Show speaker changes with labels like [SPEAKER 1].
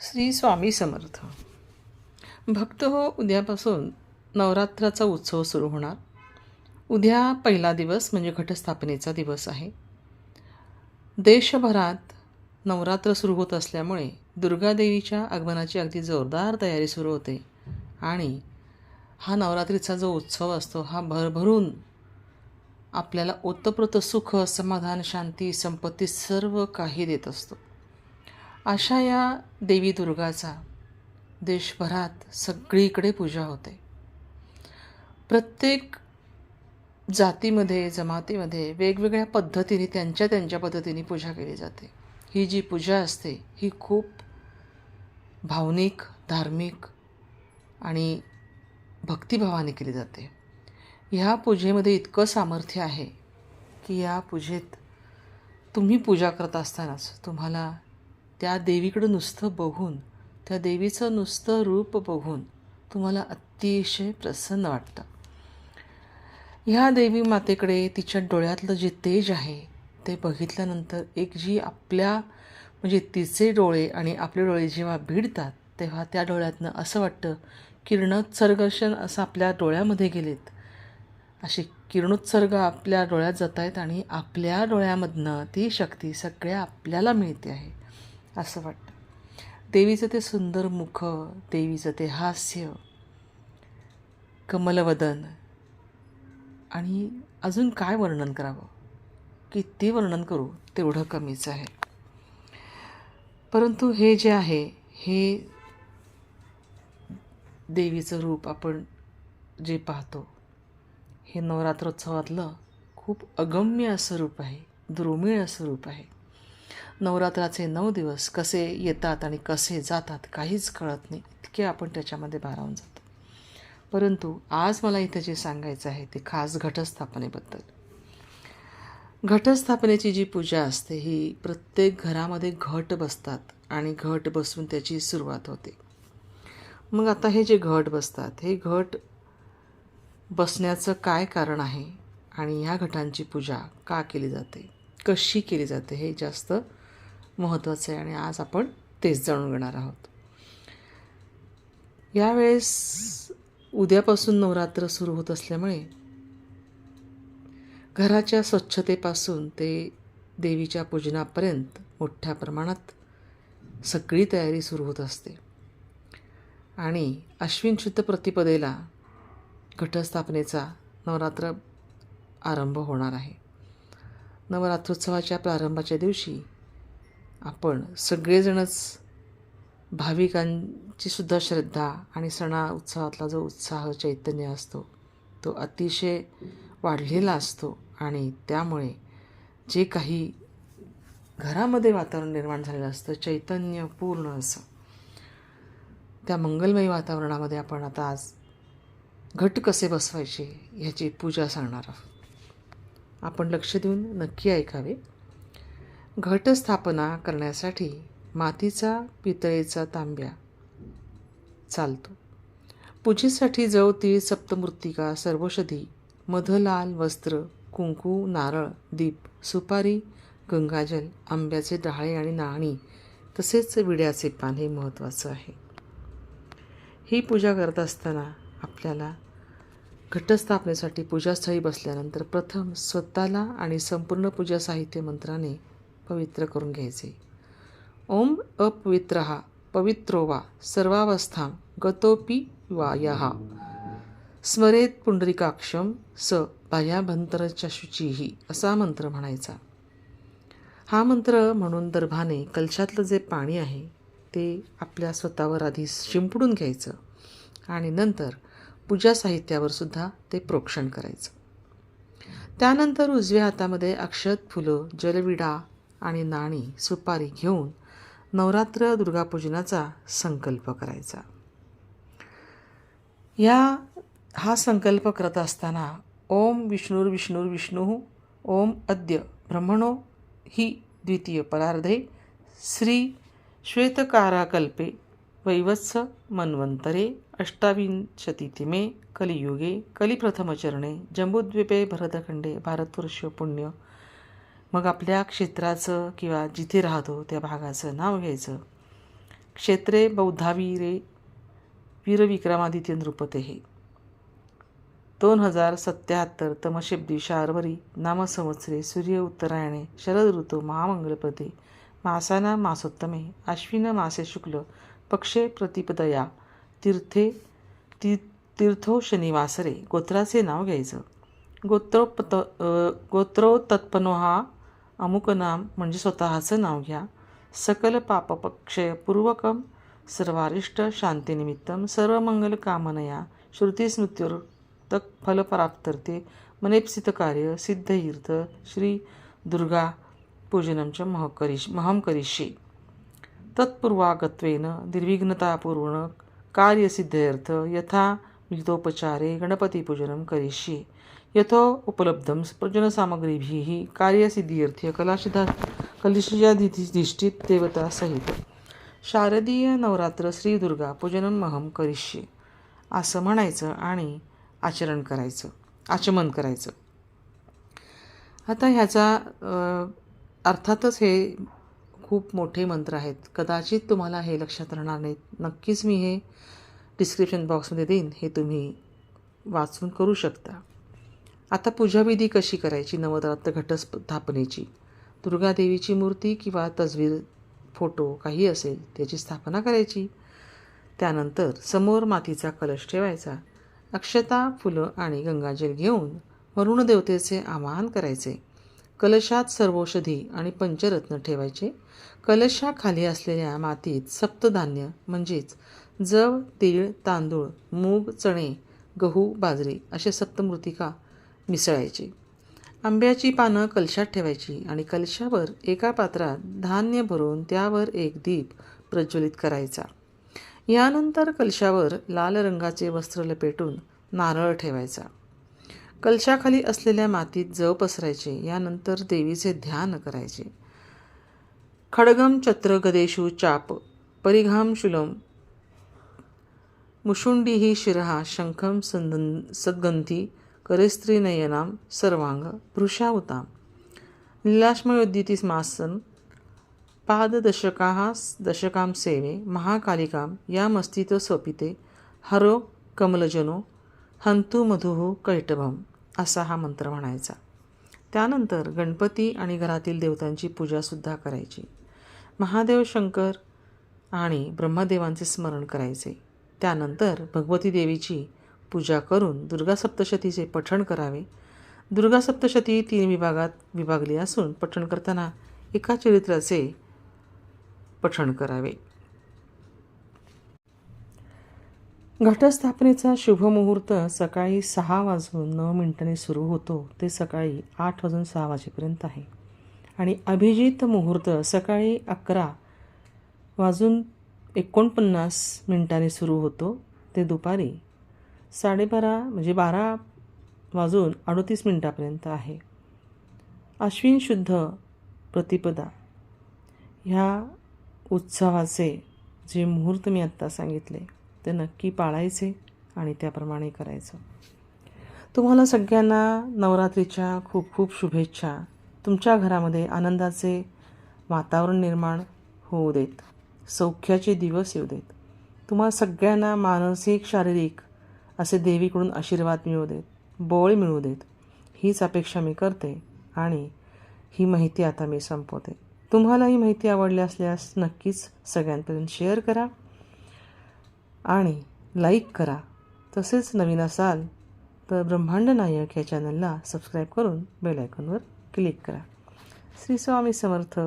[SPEAKER 1] श्री स्वामी समर्थ. भक्त हो उद्यापासून नवरात्राचा उत्सव सुरू होणार. उद्या पहिला दिवस म्हणजे घटस्थापनेचा दिवस आहे. देशभरात नवरात्र सुरू होत असल्यामुळे दुर्गादेवीच्या आगमनाची अगदी जोरदार तयारी सुरू होते. आणि हा नवरात्रीचा जो उत्सव असतो हा भरभरून आपल्याला ओतप्रोत सुख समाधान शांती संपत्ती सर्व काही देत असतो. अशा या देवी दुर्गाचा देशभरात सगळीकडे पूजा होते. प्रत्येक जातीमध्ये जमातीमध्ये वेगवेगळ्या पद्धतीने त्यांच्या त्यांच्या पद्धतीने पूजा केली जाते. ही जी पूजा असते ही खूप भावनिक धार्मिक आणि भक्तिभावाने केली जाते. ह्या पूजेमध्ये इतकं सामर्थ्य आहे की या पूजेत तुम्ही पूजा करत असतानाच तुम्हाला त्या देवीकडं नुसतं बघून त्या देवीचं नुसतं रूप बघून तुम्हाला अतिशय प्रसन्न वाटतं. ह्या देवी मातेकडे तिच्या डोळ्यातलं जे तेज आहे ते बघितल्यानंतर एक जी आपल्या म्हणजे तिचे डोळे आणि आपले डोळे जेव्हा भिडतात तेव्हा त्या डोळ्यातनं असं वाटतं किरणोत्सर्गशन असं आपल्या डोळ्यामध्ये गेलेत. अशी किरणोत्सर्ग आपल्या डोळ्यात जात आहेत आणि आपल्या डोळ्यामधनं ती शक्ती सगळ्या आपल्याला मिळते आहे. असं वाटतं. देवीचं ते सुंदर मुख देवीचं ते हास्य कमलवदन आणि अजून काय वर्णन करावं? किती वर्णन करू? तेवढं कमीच आहे. परंतु हे जे आहे हे देवीचं रूप आपण जे पाहतो हे नवरात्रोत्सवातलं खूप अगम्य असं रूप आहे दुर्मिळ असं रूप आहे. नवरात्राचे नऊ दिवस कसे येतात आणि कसे जातात काहीच कळत नाही. इतके आपण त्याच्यामध्ये भारावून जातो. परंतु आज मला इथं जे सांगायचं आहे ते खास घटस्थापनेबद्दल. घटस्थापनेची जी पूजा असते ही प्रत्येक घरामध्ये घट बसतात आणि घट बसून त्याची सुरुवात होते. मग आता हे जे घट बसतात हे घट बसण्याचं काय कारण आहे आणि ह्या घटांची पूजा का केली जाते? कशी केली जाते? हे जास्त महत्त्वाचं आहे आणि आज आपण तेच जाणून घेणार आहोत. यावेळेस उद्यापासून नवरात्र सुरू होत असल्यामुळे घराच्या स्वच्छतेपासून ते देवीच्या पूजनापर्यंत मोठ्या प्रमाणात सगळी तयारी सुरू होत असते. आणि अश्विन शुद्ध प्रतिपदेला घटस्थापनेचा नवरात्र आरंभ होणार आहे. नवरात्रोत्सवाच्या प्रारंभाच्या दिवशी आपण सगळेजणच भाविकांची सुद्धा श्रद्धा आणि सणा उत्सवातला जो उत्साह चैतन्य असतो तो अतिशय वाढलेला असतो. आणि त्यामुळे जे काही घरामध्ये वातावरण निर्माण झालेलं असतं चैतन्य पूर्ण असं त्या मंगलमयी वातावरणामध्ये आपण आता आज घट कसे बसवायचे ह्याची पूजा सांगणार आहोत. आपण लक्ष देऊन नक्की ऐकावे. घटस्थापना करण्यासाठी मातीचा पितळेचा तांब्या चालतो. पूजेसाठी जव तीळ सप्तमृत्तिका सर्वषधी मधलाल वस्त्र कुंकू नारळ दीप सुपारी गंगाजल आंब्याचे डहाळे आणि नाणी तसेच विड्याचे पान हे महत्त्वाचं आहे. ही पूजा करत असताना आपल्याला घटस्थापनेसाठी पूजास्थळी बसल्यानंतर प्रथम स्वतःला आणि संपूर्ण पूजा साहित्य मंत्राने पवित्र करून घ्यायचे. ओम अपवित्र पवित्रो वा सर्वावस्थां गतोपी वा यहा स्मरेत पुंडरिकाक्षम स बाह्याभंतरच्या शुचीही असा मंत्र म्हणायचा। हा मंत्र म्हणून दर्भाने कलशातलं जे पाणी आहे ते आपल्या स्वतःवर आधी शिंपडून घ्यायचं आणि नंतर पूजा साहित्यावर सुद्धा ते प्रोक्षण करायचं. त्यानंतर उजव्या हातामध्ये अक्षत फुलं जलविडा आणि नाणी सुपारी घेऊन नवरात्र दुर्गापूजनाचा संकल्प करायचा. या हा संकल्प करत असताना ओम विष्णूर विष्णूर विष्णू ओम अद्य ब्रह्मणो ही द्वितीय परार्धे श्री श्वेतकाराकल्पे वैवत्स मन्वंतरे अष्टाविंशतितिमे कलियुगे कलिप्रथमचरणे जम्बुद्वीपे भरतखंडे भारतवर्ष पुण्य मग आपल्या क्षेत्राचं किंवा जिथे राहतो त्या भागाचं नाव घ्यायचं. क्षेत्रे बौद्धावीरे वीरविक्रमादित्य नृपतेः दोन हजार सत्याहत्तर तमशेब्दी शारवरी नामसंवत्सरे सूर्य उत्तरायणे शरद ऋतू महामंगलपदे मासाना मासोत्तमे आश्विन मासे शुक्ल पक्षे प्रतिपदया तीर्थे ती तीर्थो शनिवासरे गोत्राचे नाव घ्यायचं. गोत्रोपत गोत्रोत्तत्पनो हा अमुक नाम म्हणजे स्वतःचं नाव घ्या. सकल पापपक्षयपूर्वकम सर्वारिष्ट शांतीनिमित्तम कामनया. श्रुतीस्मृत्युर्तक फलप्राप्तर्थे मनेप्सित कार्य सिद्धईर्थ श्री दुर्गा पूजनं च महम करिष् महं करिष्ये. तत्पूर्वागत्वेन निर्विघ्नतापूर्ण कार्यसिद्धयर्थ यथा विहितोपचारे गणपतिपूजनं करिष्ये. यथो उपलब्धं पूजनसामग्रीभिः कार्यसिद्ध्यर्थे कलाशिधा देवता देवतासहित शारदीय नवरात्र श्री दुर्गा पूजनं महम करिष्ये। असं म्हणायचं आणि आचरण करायचं आचमन करायचं. आता ह्याचा अर्थातच हे खूप मोठे मंत्र आहेत. कदाचित तुम्हाला हे लक्षात राहणार नाहीत. नक्कीच मी हे डिस्क्रिप्शन बॉक्समध्ये देईन. हे तुम्ही वाचून करू शकता. आता पूजाविधी कशी करायची? नवरात्र घटस्थापनेची. दुर्गादेवीची मूर्ती किंवा तजवीर फोटो काही असेल त्याची स्थापना करायची. त्यानंतर समोर मातीचा कलश ठेवायचा. अक्षता फुलं आणि गंगाजल घेऊन वरुण देवतेचे आवाहन करायचे. कलशात सर्वौषधी आणि पंचरत्न ठेवायचे. कलशाखाली असलेल्या मातीत सप्तधान्य म्हणजेच जव तीळ तांदूळ मूग चणे गहू बाजरी असे सप्तमृतिका मिसळायची. आंब्याची पानं कलशात ठेवायची आणि कलशावर एका पात्रात धान्य भरून त्यावर एक दीप प्रज्वलित करायचा. यानंतर कलशावर लाल रंगाचे वस्त्र लपेटून नारळ ठेवायचा. कलशाखाली असलेल्या मातीत जव पसरायचे यानंतर देवीचे ध्यान करायचे. खडगम चत्र गदेशू चाप परिघाम शुलम मुशुंडी ही शिरहा शंखम संदन सद्गंधी करेस्त्रीनयनाम सर्वांग भृशावताम। लीलाश्मयोद्दितीस मासन पाददशकाः दशकां सेवे महाकालिकां यामस्तित स्वपिते हरो कमलजनो हंतु मधुः कैटभम असा हा मंत्र म्हणायचा। त्यानंतर गणपती आणि घरातील देवतांची पूजासुद्धा करायची। महादेव शंकर आणि ब्रह्मदेवांचे स्मरण करायचे। त्यानंतर भगवती देवीची पूजा करून दुर्गा सप्तशतीचे पठण करावे. दुर्गा सप्तशती तीन विभागात विभागली असून पठण करताना एका चरित्राचे पठण करावे. घटस्थापनेचा शुभ मुहूर्त सकाळी सहा वाजून नऊ मिनिटांनी सुरू होतो. ते सकाळी आठ वाजून सहा वाजेपर्यंत आहे. आणि अभिजित मुहूर्त सकाळी अकरा वाजून एकोणपन्नास मिनिटांनी सुरू होतो. ते दुपारी साडेबारा म्हणजे बारा वाजून अडतीस मिनिटापर्यंत आहे. अश्विन शुद्ध प्रतिपदा. ह्या उत्सवाचे जे मुहूर्त मी आत्ता सांगितले ते नक्की पाळायचे आणि त्याप्रमाणे करायचं. तुम्हाला सगळ्यांना नवरात्रीच्या खूप खूप शुभेच्छा. तुमच्या घरामध्ये आनंदाचे वातावरण निर्माण होऊ देत. सौख्याचे दिवस येऊ देत. तुम्हाला सगळ्यांना मानसिक शारीरिक असे देवीकडून आशीर्वाद मिळू देत बळ मिळू देत. हीच अपेक्षा मी करते आणि ही माहिती आता मी संपवते. तुम्हाला ही माहिती आवडली असल्यास नक्कीच सगळ्यांपर्यंत शेअर करा आणि लाईक करा. तसेच नवीन असाल तर ब्रह्मांड नायक या चॅनलला सबस्क्राईब करून बेल आयकॉनवर क्लिक करा. श्री स्वामी समर्थ.